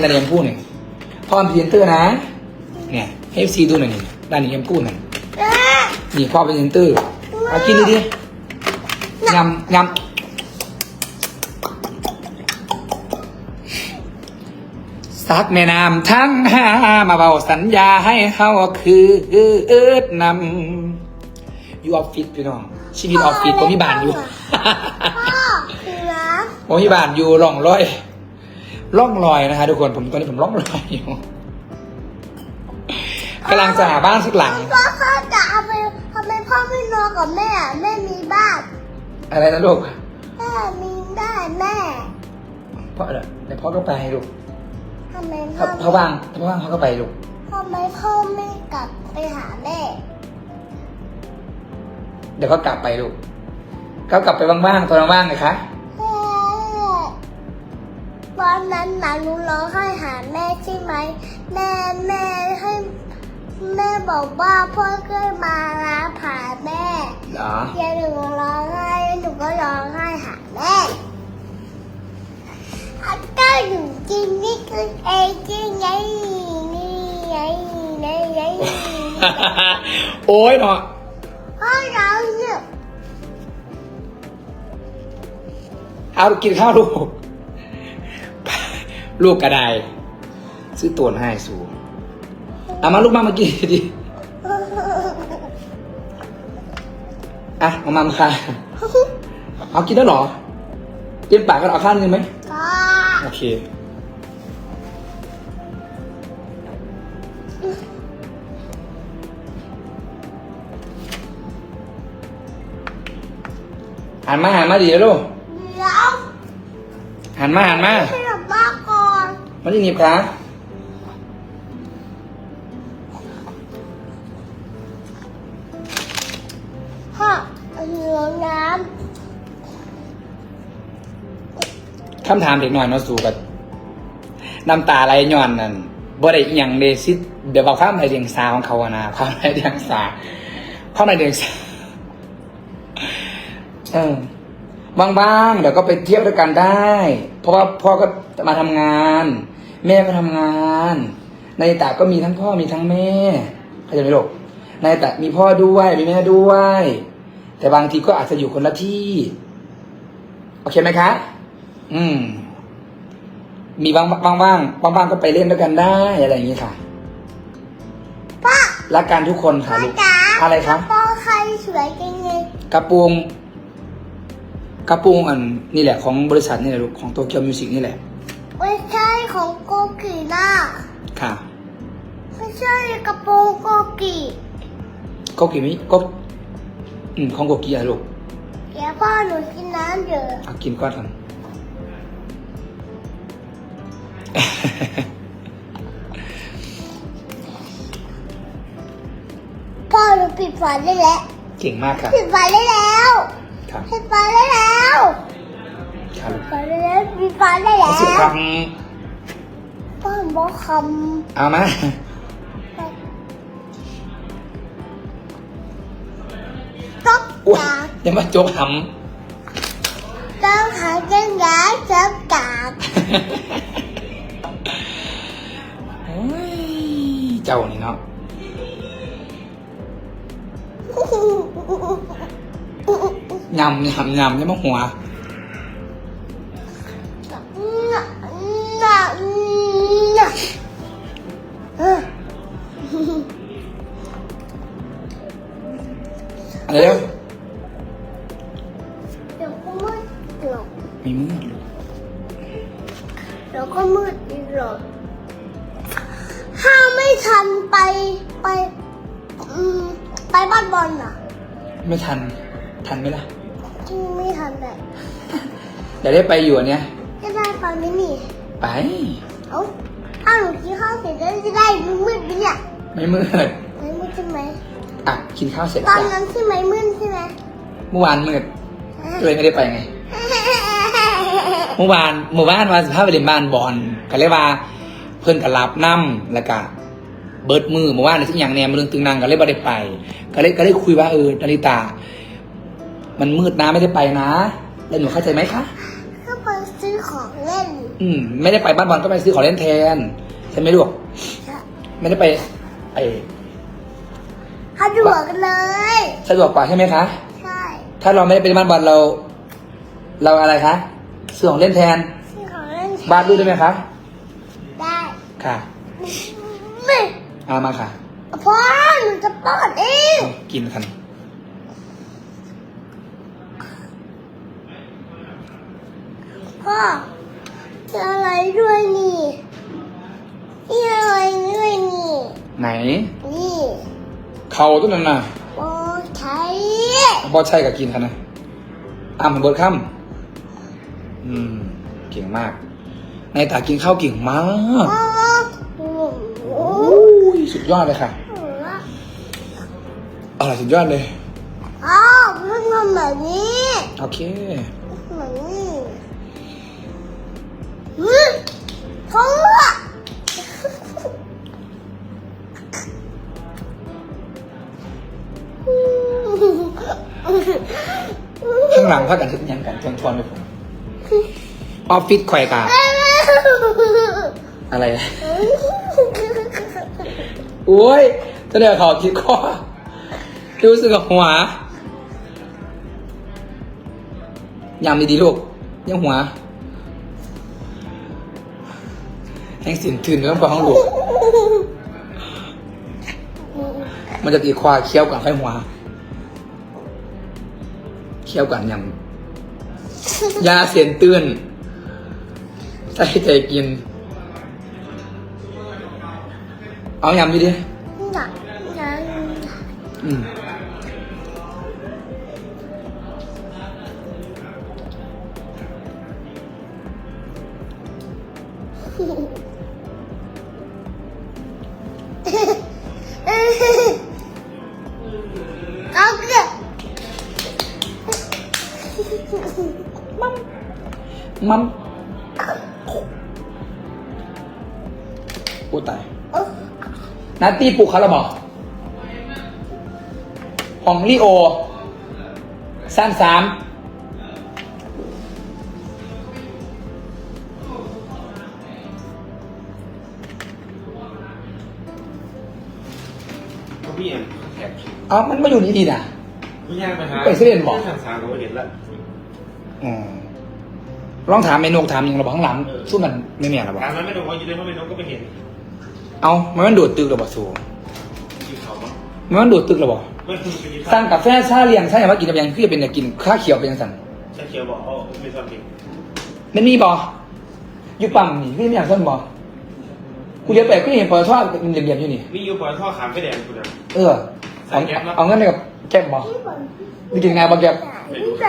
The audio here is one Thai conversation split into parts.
ด้านนี้เอ็มพูดหนึ่งพ่อเป็นพรีเซนเตอร์นะ เนี่ยให้ซีดูหน่อยนี่ด้านนี้เอ็มพูดหน่อยนี่พ่อเป็นพรีเซนเตอร์เอากินดิดิยำยำซักแม่น้ำทั้งห้ามาเบาสัญญาให้เขาคือเอิดนำอยู่ออฟฟิศพี่น้อง ชีวิตออฟฟิศผมมีบ้านอยู่พ่อคือนะผมมีบ้านอยู่ร่องรอย ร่องรอยนะคะทุกคนผมตอนนี้ผมร่องรอยอยู่กำลังจะหาบ้านสักหลัง พ่อพ่อจะเอาไปทำไมพ่อไม่นอนกับแม่อะแม่มีบ้านอะไรนะลูกแม่มีได้แม่พ่อเดี๋ยวเดี๋ยวพ่อก็ไปลูกทำไมพ่พ่ออพ่อว่างถ้าพ่อว่างพ่อก็ไปลูกทำไมพ่อไม่กลับไปหาแม่ เดี๋ยวเขากลับไปลูกเขากลับไปว่างๆตอนว่างๆเลยคะ นนั้นหนาหนูร้องไห้หาแม่ใช่ไหม แม่แม่ให้ แม่บอกว่าพ่อก็มารับหาแม่เหรอเดี๋ยวหนูร้องไห้แล้วหนูก็ร้องไห้หาแม่อันก็หนูจริงนี่คือเองจริงไงนี่ไงนี่ไงโอ้ยเนาะพ่อร้องเนี่ยเอากินข้าวลูก ลูกกระไดซื้อตัวให้สูเอามาลูกมามากินดิอะมามามาค่ะเอากินแล้วเหรอกินปากกันเอาข้างนึงไหมก็โอเคหันมาหันมาดีแล้วลูกเดี๋ยวหันมาหันมา มาที่นี่ครับพ่อเอาเหลืองน้คำถามเด็กหน่อยเนาะสู่กับน้ำตาไหลย้อนนั่นบ่ได้อหย่างเดซิเดี๋ยวบอกความในเดียงสาของเขาอะนะความในเดียงสาความในเดียงสาเออบ้างๆเดี๋ยวก็ไปเที่ยวด้วยกันได้ เพราะว่าพ่อก็มาทำงาน แม่ก็ทำงานในตาก็มีทั้งพ่อมีทั้งแม่เข้าใจไหมลูกในตามีพ่อด้วยมีแม่ด้วย แต่บางทีก็อาจจะอยู่คนละที่ โอเคไหมคะ อืม มีบางบางบ้างบางบ้างก็ไปเล่นด้วยกันได้อะไรอย่างนี้ค่ะำพ่อรักกันทุกคนค่ะพ่อลูกจ๋าอะไรคะพ่อใครสวยจังเลยกระโปรงกระโปรงอันนี่แหละของบริษัทนี่แหละลูกของโตเกียวมิวสิกนี่แหละ ไม่ใช่ของโกกีนะค่ะ ไม่ใช่กระโปรงโกกีก็กี่มิก็อืมของโกกีอะลูกเดี๋ยวพ่อหนูกินน้ำเยอะเอากินก้อนกันพ่อหนูปิดฝาได้แล้ว เก่งมากค่ะปิดฝาได้แล้วครับปิดฝาได้แล้ว ค่ะลูกฝาได้แล้วปิดฝาได้แล้เอาวสิครับพ่อบอกคเอามาำต๊อกอุ้ยจากอยังมาโจกหต้องหาจังยาจับกาดำโอ้ยเจ้านี่เนาะยำยำยำยังมาหัว เร็วเดี๋ยวก็มืดหรอกมีมือลูกเดี๋ยวก็มืดอีกหรอกถ้าไม่ทันไปไปอืมไปบ้านบอลน่ะไม่ทัน ทันไหมล่ะที่ไม่ทันเลยเดี๋ยวได้ไปอยู่อันเนี้ยจะได้ไปไหมนี่ไป เอ้าถ้าหนูกินข้าวเสร็จแล้วจะได้มืดๆไหมเนี่ยไม่มืด ไม่มืดใช่ไหม อะกินข้าวเสร็จตแล้อวนนั้นใช่ไหมมืดใช่ไหมเมื่อวานมืดก็เลยไม่ได้ไปไง เมื่อวานหมู่บ้านมาสิบห้าไปเล่นบ้านบอลก็เลยว่า เพื่อนก็รับน้ำแล้วก็เบิดมือหมู่บ้านในที่อย่างแนมเรื่องตึงนางก็เลยไม่ได้ไป ก็เลยก็เลยคุยว่าเออนาริตา มันมืดนะไม่ได้ไปนะ แล้วหนูเข้าใจไหมคะ ก็ไปซื้อของเล่นออืมไม่ได้ไปบ้านบอลก็ไปซื้อของเล่นแทนใช่ไหมลูก ไม่ได้ไปไอ เขาดูกันเลย สะดวกกว่าใช่ไหมคะ ใช่ ถ้าเราไม่ได้ไปบ้านบอลเรา เราอะไรคะซื้อของเล่นแทนซื้อของเล่นวาดรูปได้ไหมคะ ได้ ค่ะไม่เอามาค่ะพ่อหนูจะป้อนเองกินกันพ่อจะอะไรด้วยนี่นี่อะไรด้วยนี่ ไหน นี่ เขาต้นนั้นน่ะโอ้ใช้บอใช่กับกินกันนะอ่ามันเบิร์ดค่ำอืม เก่งมาก ในตากินข้าวเก่งมากโอ้โหโอ้ยสุดยอดเลยค่ะอร่อยสุดยอดเลยอ้าวเพิ่งทำแบบนี้โอเคเหมือนนี่หืมท้องเลือดข้า หลังพักกันทึกยังกันทวนทวนๆไปผมออฟฟิศข่อยกาอะไรโอ้ยจะเดี๋ยวขอคิดข้อรู้สึกกับหัวยำดีลูกยังหัวแห้งสินตื่นเรื่องของห้องลูกมันจะตีควาเคี้ยวก่อนค่หัว เคี้ยวก่อนยำยาเสียนตื่นใส่ใจกิน เอายำดีดิหนักนะอืมเอา มัมโอ้ตายเอานัตตี้ปลุกเขาแล้วบอกของลีโอสั้นสามเขาพี่เอ็มแขกเอามันมาอยู่นี่ดีนะพี่ย่างไปหาไปเส้นบอกทางสามก็ไม่เห็นละอืม ลองถามเมนูถามยังเราบอกข้างหลังสู้มันไม่เมียหรอบอกถามนั้นไม่โดนเขายืนได้เพราะไม่โดนก็ไม่เห็น เอามันมันโดดตึกหรอบอกสูกินเขามั้งมันมันโดดตึกหรอบอกไม่คือไปกินสั่งกาแฟชาเลียงใช่ไหมว่ากินกับยังคือเป็นอยากกินข้าวเขียวเป็นยังสั่งชาเขียวบอกเอาไม่ชอบกินไม่มีบออยู่ปั๊มนี่พี่ไม่อยากส้นบอกูเรียนไปก็เห็นปอทอดเป็นเหลี่ยมๆอยู่นี่มีอยู่ปล่อยท่อขามไฟแดงคุณนะเออเอาเอางั้นเลยกับแก้มบอพี่บอลไปกินไงบางแก้ม พี่เบ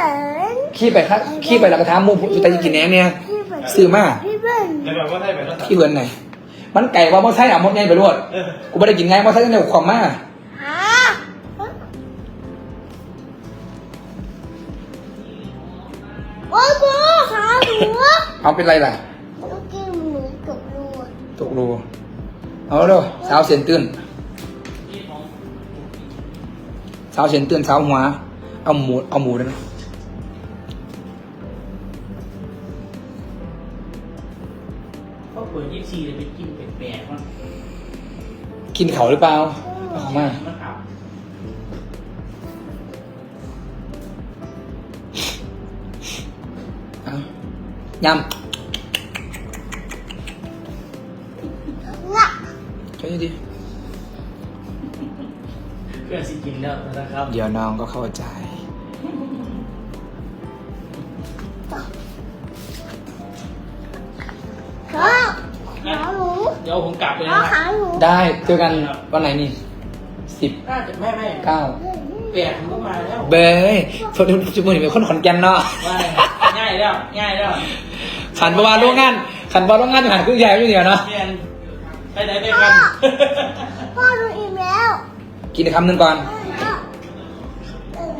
นขี้ไปค่ะขี้ไปแล้วก็ถามหมูผู้แต่กินแหนมเนี่ยพี่เบนซื้อมาพี่เบนแล้วแบบว่าได้แบบนั้นขี้เบือนไหนมันไก่ว่ามันใช่อะมดใหญ่ไปรวดเออกูไม่ได้กินไงมันใช่ในความมาฮะโอ้ยพ่อขาหนูเอาเป็นไรล่ะต้องกินหนูจบรูตกรูเอาเร็วสาวเสียนตื่นสาวเสียนตื่นสาวหัว เอาหมูเอาหมูด้วยนะก็เปิดยี่สิบสี่เลยไปกินแปลกๆมันกินเขาหรือเปล่าเอาของมา มันขับเอายำงะช่วยดิเพื่อนสิกินแล้วนะครับ เดี๋ยวน้องก็เข้าใจ เดี๋ยวผมกลับเลยพ่อนะคขารับหนูได้เจอกันวันไหนนี่สิบน่าจะไม่ไม่เก้าแปดผมก็มาแล้วเบยสมมติสมมติเป็นคนขอนแก่นเนาะว่าง่ายแล้วง่ายแล้วขันประมาณโรงงานขันประมาณโรงงานหันขึ้นใหญ่อยู่เดียวเนาะเรียนไปไหนไปกันพ่อดูอิ่มแล้วกินคำหนึ่งก่อน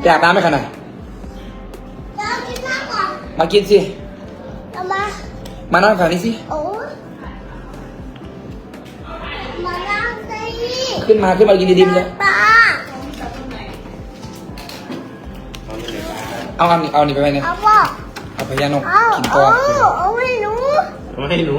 อยากน้ำไหมขนาดเดี๋ยวกินน้ำก่อนมากินสิเอามามานั่งฝั่งนี้สิโอ้ย ขึ้นมาขึ้นมากินดีๆเลยตาเขาไม่เลยเอาเอานี่เอานี่ไปไว้เนี่ยเอาพ่อเอาพญานกเอากินเอาตัวเอาให้หนูโอ้มาให้หนู